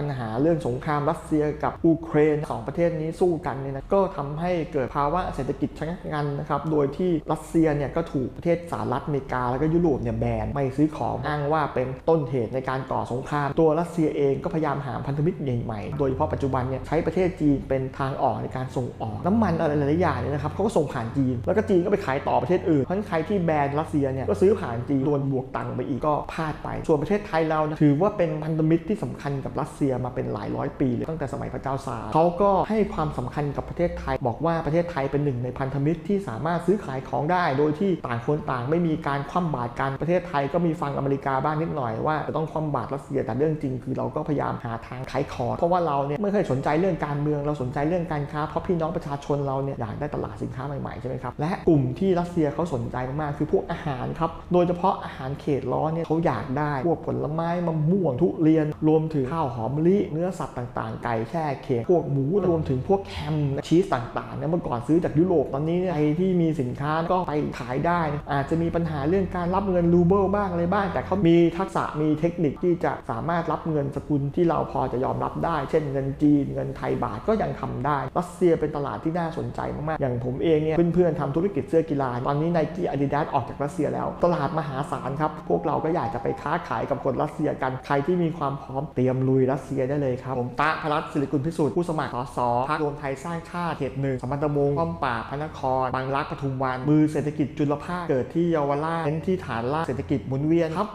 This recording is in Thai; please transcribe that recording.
ปัญหาเรื่องสงครามรัสเซียกับยูเครนสองประเทศนี้สู้กันเนี่ยนะก็ทำให้เกิดภาวะเศรษฐกิจชะงักงันนะครับโดยที่รัสเซียเนี่ยก็ถูกประเทศสหรัฐอเมริกาแล้วก็ยุโรปเนี่ยแบนไม่ซื้อของอ้างว่าเป็นต้นเหตุในการก่อสงคราม ตัวรัสเซียเองก็พยายามหาพันธมิตรใหม่ๆโดยเฉพาะปัจจุบันเนี่ยใช้ประเทศจีนเป็นทางออกในการส่งออกน้ำมันอะไรหลายอย่างเนี่ยนะครับเขาก็ส่งผ่านจีน แล้วก็จีนก็ไปขายต่อประเทศอื่นเพราะฉะนั้นใครที่แบนรัสเซียเนี่ยก็ซื้อผ่านจีนโดนบวกตังค์ไปอีกก็พลาดไปส่วนประเทศไทยเรานะถือว่าเป็นพันธมิตรที่สำคัญกับรัสเซียมาเป็นหลายร้อยปีเลยตั้งแต่สมัยพระเจ้าซาร์เขาก็ให้ความสำคัญกับประเทศไทย บอกว่าประเทศไทยเป็นหนึ่งในพันธมิตรที่สามารถซื้อขายของได้ โดยที่ต่างคนต่างไม่มีการคว่ำบาตรกันประเทศไทยก็มีฟังอเมริกาบ้างนิดหน่อยว่าจะต้องคว่ำบาตรรัสเซียแต่เรื่องจริง คือเราก็พยายามหาทางขายของเพราะว่าเราเนี่ยไม่เคยสนใจเรื่องการเมืองเราสนใจเรื่องการค้าเพราะพี่น้องประชาชนเราเนี่ยอยากได้ตลาดสินค้าใหม่ๆใช่ไหมครับและกลุ่มที่รัสเซียเขาสนใจมากๆคือพวกอาหารครับโดยเฉพาะอาหารเขตร้อนเนี่ยเขาอยากได้พวกผลไม้มะม่วงทุเรียนรวมถึงข้าวหอมมะลิเนื้อสัตว์ต่างๆ ไก่แช่เค็มพวกหมูรวมถึงพวกแฮมชีสต่างๆเนี่ยเมื่อก่อนซื้อจากยุโรปตอนนี้เนี่ยใครที่มีสินค้าก็ไปขายได้ อาจจะมีปัญหาเรื่องการรับเงินรูเบิลบ้างอะไรบ้าง แต่เขามีทักษะมีเทคนิคที่จะสามารถรับเงินสกุลที่เราพอจะยอมรับได้ เช่นเงินจีนเงินไทยบาทก็ยังทำได้ รัสเซียเป็นตลาดที่น่าสนใจมากๆ อย่างผมเองเนี่ยเพื่อนๆทำธุรกิจเสื้อกีฬา ตอนนี้ไนกี้อาดิดาสออกจากรัสเซียแล้ว ตลาดมหาศาลครับพวกเราก็อยากจะไปค้าขายกับคนรัสเซียกันใครที่มีความพร้อมเตรียมลุยรัสเซียได้เลยครับผมตะพรัตศิริกุลพิสูจน์ผู้สมัครสสพักรวมไทยสร้างชาติเขตหนึ่งสมพันธมงป้อมป่าพระนครบางรักปทุมวันมือเศรษฐกิจจุลภาคเกิดที่เยาวราชเน้นที่ฐานรากเศรษฐกิจหมุนเวียนครับ